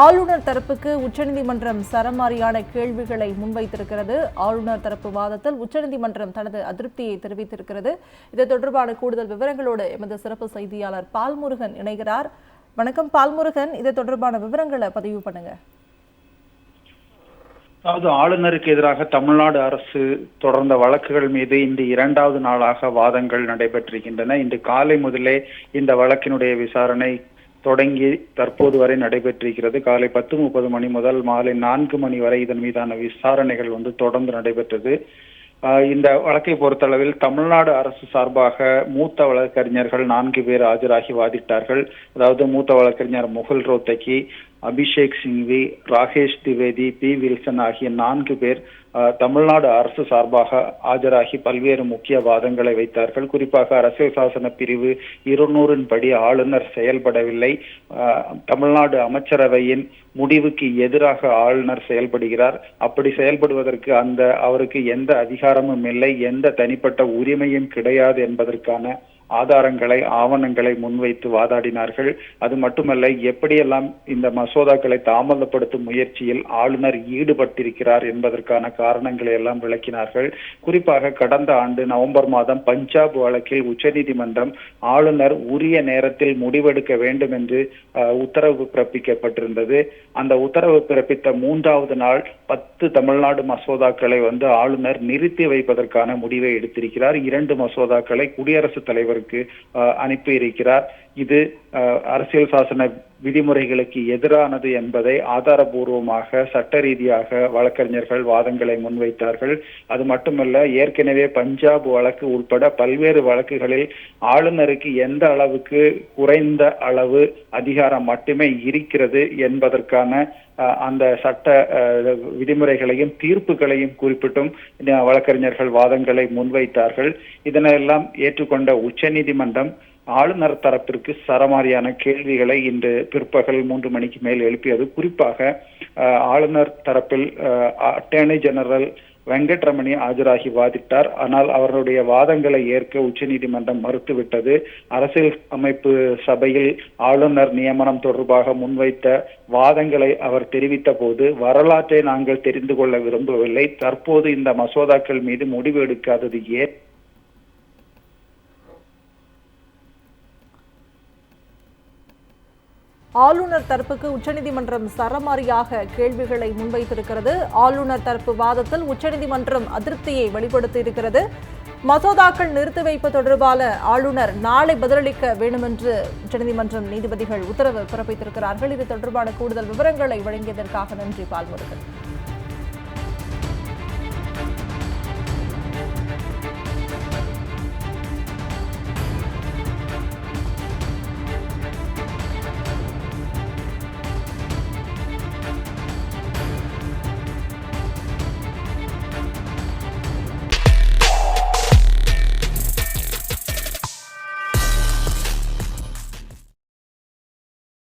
ஆளுநர் தரப்புக்கு உச்சநீதிமன்றம் சரமாரியான கேள்விகளை முன்வைத்திருக்கிறது. ஆளுநர் தரப்பு வாதத்தில் உச்சநீதிமன்றம் தனது அதிருப்தியை தெரிவித்திருக்கிறது. இது தொடர்பான கூடுதல் விவரங்களோடு எமது சிறப்பு செய்தியாளர் பால்முருகன் இணைகிறார். வணக்கம் பால்முருகன். இது தொடர்பான விவரங்களை பதிவு பண்ணுங்க. அதாவது ஆளுநருக்கு எதிராக தமிழ்நாடு அரசு தொடர்ந்த வழக்குகள் மீது இன்று இரண்டாவது நாளாக வாதங்கள் நடைபெற்றிருக்கின்றன. இன்று காலை முதலே இந்த வழக்கினுடைய விசாரணை தொடங்கி தற்போது வரை நடைபெற்றிருக்கிறது. காலை பத்து முப்பது மணி முதல் மாலை நான்கு மணி வரை இதன் மீதான விசாரணைகள் வந்து தொடர்ந்து நடைபெற்றது. ஆஹ் இந்த வழக்கை பொறுத்தளவில் தமிழ்நாடு அரசு சார்பாக மூத்த வழக்கறிஞர்கள் நான்கு பேர் ஆஜராகி வாதிட்டார்கள். அதாவது மூத்த வழக்கறிஞர் முகுல் ரோத்தகி அபிஷேக் சிங்வி ராகேஷ் திவேதி பி. வில்சன் ஆகிய நான்கு பேர் தமிழ்நாடு அரசு சார்பாக ஆஜராகி பல்வேறு முக்கிய வாதங்களை வைத்தார்கள். குறிப்பாக அரசியல் சாசன பிரிவு இருநூறின் படி ஆளுநர் செயல்படவில்லை. ஆஹ் தமிழ்நாடு அமைச்சரவையின் முடிவுக்கு எதிராக ஆளுநர் செயல்படுகிறார். அப்படி செயல்படுவதற்கு அந்த அவருக்கு எந்த அதிகாரமும் இல்லை. எந்த தனிப்பட்ட உரிமையும் கிடையாது என்பதற்கான ஆதாரங்களை ஆவணங்களை முன்வைத்து வாதாடினார்கள். அது மட்டுமல்ல எப்படியெல்லாம் இந்த மசோதாக்களை தாமதப்படுத்தும் முயற்சியில் ஆளுநர் ஈடுபட்டிருக்கிறார் என்பதற்கான காரணங்களை எல்லாம் விளக்கினார்கள். குறிப்பாக கடந்த ஆண்டு நவம்பர் மாதம் பஞ்சாப் வழக்கில் உச்சநீதிமன்றம் ஆளுநர் உரிய நேரத்தில் முடிவெடுக்க வேண்டும் என்று உத்தரவு பிறப்பிக்கப்பட்டிருந்தது. அந்த உத்தரவு பிறப்பித்த மூன்றாவது நாள் பத்து தமிழ்நாடு மசோதாக்களை வந்து ஆளுநர் நிறுத்தி வைப்பதற்கான முடிவை எடுத்திருக்கிறார். இரண்டு மசோதாக்களை குடியரசுத் தலைவர் அஹ், அனுப்பியிருக்கிறார். இது அஹ், அரசியல் சாசன விதிமுறைகளுக்கு எதிரானது என்பதை ஆதாரபூர்வமாக சட்ட ரீதியாக வழக்கறிஞர்கள் வாதங்களை முன்வைத்தார்கள். அது மட்டுமல்ல ஏற்கனவே பஞ்சாப் வழக்கு உட்பட பல்வேறு வழக்குகளில் ஆளுநருக்கு எந்த அளவுக்கு குறைந்த அளவு அதிகாரம் மட்டுமே இருக்கிறது என்பதற்கான அஹ், அந்த சட்ட அஹ், விதிமுறைகளையும் தீர்ப்புகளையும் குறிப்பிட்டும் வழக்கறிஞர்கள் வாதங்களை முன்வைத்தார்கள். இதனையெல்லாம் ஏற்றுக்கொண்ட உச்சநீதிமன்றம் ஆளுநர் தரப்பிற்கு சரமாரியான கேள்விகளை இன்று பிற்பகல் மூன்று மணிக்கு மேல் எழுப்பியது. குறிப்பாக ஆளுநர் தரப்பில் அட்டர்னி ஜெனரல் வெங்கட்ரமணி ஆஜராகி வாதிட்டார். ஆனால் அவர்களுடைய வாதங்களை ஏற்க உச்சநீதிமன்றம் மறுத்துவிட்டது. அரசியல் அமைப்பு சபையில் ஆளுநர் நியமனம் தொடர்பாக முன்வைத்த வாதங்களை அவர் தெரிவித்த போது வரலாற்றை நாங்கள் தெரிந்து கொள்ள விரும்பவில்லை. தற்போது இந்த மசோதாக்கள் மீது முடிவு எடுக்காதது ஏன்? ஆளுநர் தரப்புக்கு உச்சநீதிமன்றம் சரமாரியாக கேள்விகளை முன்வைத்திருக்கிறது. ஆளுநர் தரப்பு வாதத்தில் உச்சநீதிமன்றம் அதிருப்தியை வெளிப்படுத்தியிருக்கிறது. மசோதாக்கள் நிறுத்தி வைப்பு தொடர்பான ஆளுநர் நாளை பதிலளிக்க வேண்டுமென்று உச்சநீதிமன்றம் நீதிபதிகள் உத்தரவு பிறப்பித்திருக்கிறார்கள். இது தொடர்பான கூடுதல் விவரங்களை வழங்கியதற்காக நன்றி பால்முருகன்.